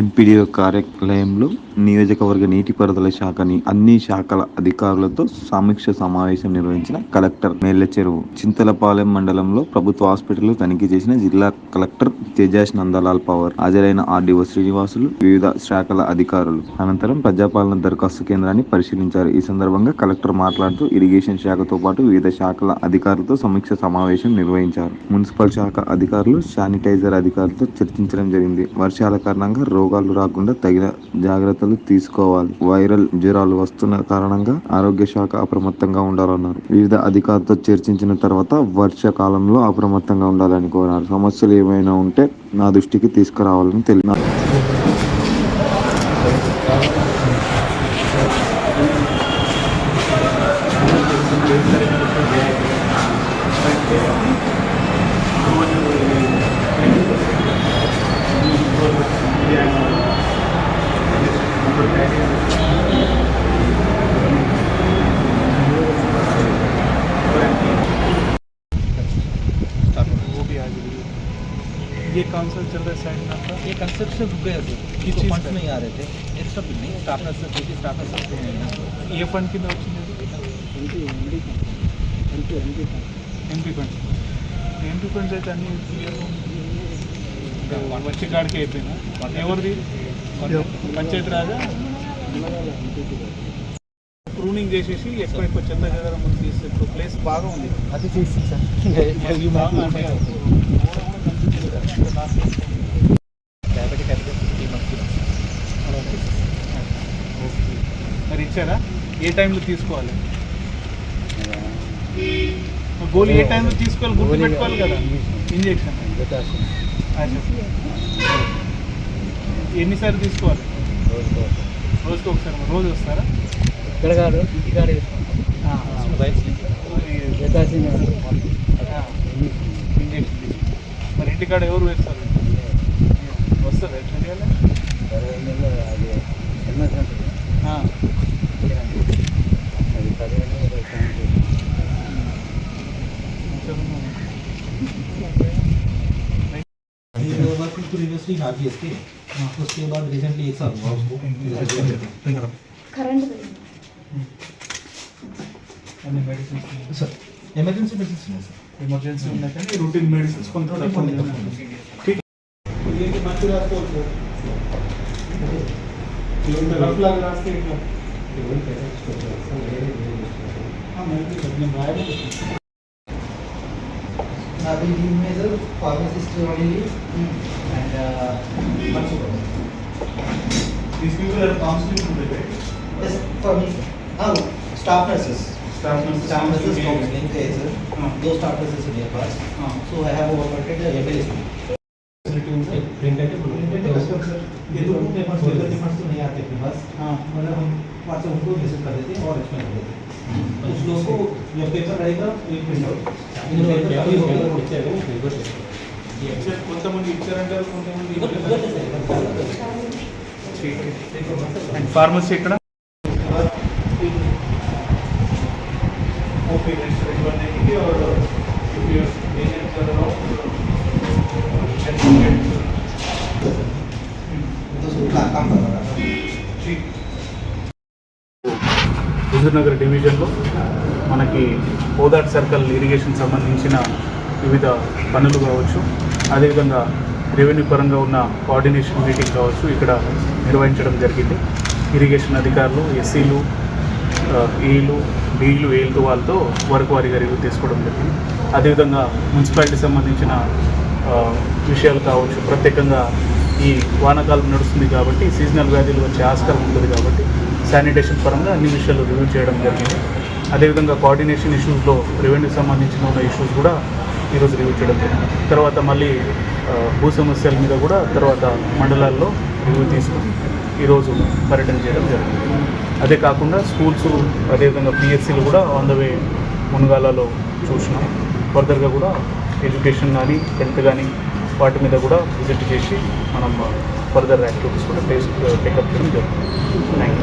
MPDO కార్యాలయంలో నియోజకవర్గ నీటిపారుదల శాఖని అన్ని శాఖల అధికారులతో సమీక్ష సమావేశం నిర్వహించిన కలెక్టర్ మేళ్ళ చెరువు చింతలపాలెం మండలంలో ప్రభుత్వ హాస్పిటల్ తనిఖీ చేసిన జిల్లా కలెక్టర్ తేజాష్ నందలాల్ పవర్ హాజరైన ఆర్డీఓ శ్రీనివాసులు వివిధ శాఖల అధికారులు. అనంతరం ప్రజాపాలన దరఖాస్తు కేంద్రాన్ని పరిశీలించారు. ఈ సందర్భంగా కలెక్టర్ మాట్లాడుతూ ఇరిగేషన్ శాఖతో పాటు వివిధ శాఖల అధికారులతో సమీక్ష సమావేశం నిర్వహించారు. మున్సిపల్ శాఖ అధికారులు శానిటైజర్ అధికారులతో చర్చించడం జరిగింది. వర్షాల కారణంగా రోగాలు రాకుండా తగిన జాగ్రత్తలు తీసుకోవాలి. వైరల్ జ్వరాలు వస్తున్న కారణంగా ఆరోగ్య శాఖ అప్రమత్తంగా ఉండాలన్నారు. వివిధ అధికారులతో చర్చించిన తర్వాత వర్షాకాలంలో అప్రమత్తంగా ఉండాలని కోరారు. సమస్యలు ఏమైనా ఉంటే నా దృష్టికి తీసుకురావాలని తెలిపారు. you. ये कौन सा चल रहा है साइड में आपका ये कंस्ट्रक्शन रुक गया सर किस तो चीज़ फंड्स का? नहीं आ रहे थे एक्स्ट्रा बिल नहीं स्टाफनर सर देखिए स्टाफनर सर तो नहीं है ఏ ఫండ్ కింద వచ్చింది ఎంపీ ఫండ్స్ ఎంపీ ఫండ్స్ అయితే అన్ని వచ్చే కాడికి అయిపోయినా ఎవరిది పంచాయతీ రాజా ప్రూనింగ్ చేసేసి ఎక్కువ ఎక్కువ చెత్త చెదర ముందు తీస్తే ఇప్పుడు ప్లేస్ బాగా ఉంది అది చేసి సార్ బాగా అంటే డయాబెటిక్ అయితే మంత్స్ ఓకే. మరి ఇచ్చారా? ఏ టైంలో తీసుకోవాలి? గోళీ ఏ టైంలో తీసుకోవాలి? గుర్తు పెట్టుకోవాలి కదా? ఇంజెక్షన్ ఎన్నిసార్లు తీసుకోవాలి? రోజుకి ఒకసారి రోజు వస్తారా? ఇక్కడ కాదు ఇంటికాడ ఇంటికాడ ఎవరు వేస్తారు వస్తారు ఎట్లా చేయాలి ఆ. प्रीवियसली ना भी इसके उसके बाद रिसेंटली एक साल हुआ उसको కరెంట్ పోయింది అన్ని మెడిసిన్స్ सर ఎమర్జెన్సీ మెడిసిన్స్ ఉన్నాయి సార్ इमरजेंसी में कहीं रूटीन मेडिसिन कौन सा रखा ठीक है ये कि बाकी रात को लोग रफ लग रहा है इसका अभी लीव में सर फार्मासिस्ट वाली leave and These people are counseling to the right? Yes, for me. Oh, staff nurses. Staff nurses. Staff nurses counseling, yes, sir. दो स्टार्टर्स है मेरे पास सो आई हैव ओवरकटेड एवरी ये तो पेपर्स पेपर्स तो नहीं आते अपने पास हाँ मतलब हम व्हाट्सएप उनको मैसेज कर देते हैं और एक्सप्लेन कर देते हैं उस लोग को जब पेपर रहेगा एक प्रिंट आउट कोणत्या मुली इच्छा कोणत्या मुली ठीक आहे फार्मसी इकडं హుజూర్నగర్ డివిజన్లో మనకి ఓదాట్ సర్కిల్ ఇరిగేషన్ సంబంధించిన వివిధ పనులు కావచ్చు. అదేవిధంగా రెవెన్యూ పరంగా ఉన్న కోఆర్డినేషన్ మీటింగ్ కావచ్చు. ఇక్కడ నిర్వహించడం జరిగింది. ఇరిగేషన్ అధికారులు ఎస్సీలు ఈలు డీలు ఏలతో వాళ్ళతో వరకు వారిగా రివ్యూ తీసుకోవడం జరిగింది. అదేవిధంగా మున్సిపాలిటీ సంబంధించిన విషయాలు కావచ్చు ప్రత్యేకంగా ఈ వానాకాలం నడుస్తుంది కాబట్టి సీజనల్ వ్యాధులు వచ్చే ఆస్కారం ఉంటుంది కాబట్టి శానిటేషన్ పరంగా అన్ని విషయాలు రివ్యూ చేయడం జరిగింది. అదేవిధంగా కోఆర్డినేషన్ ఇష్యూస్లో రెవెన్యూ సంబంధించిన ఉన్న ఇష్యూస్ కూడా ఈరోజు రివ్యూ చేయడం జరిగింది. తర్వాత మళ్ళీ భూ సమస్యల మీద కూడా తర్వాత మండలాల్లో రివ్యూ తీసుకుని ఈరోజు పర్యటన చేయడం జరిగింది. అదే కాకుండా స్కూల్స్ అదేవిధంగా పిఎస్సీలు కూడా ఆన్ ద వే మునగాలలో చూసినాం. ఫర్దర్గా కూడా ఎడ్యుకేషన్ కానీ హెల్త్ కానీ వాటి మీద కూడా విజిట్ చేసి మనం ఫర్దర్ యాక్టివిటీస్ కూడా టేస్ట్ టేకప్ uh, చేయడం జరుగుతుంది. Thank you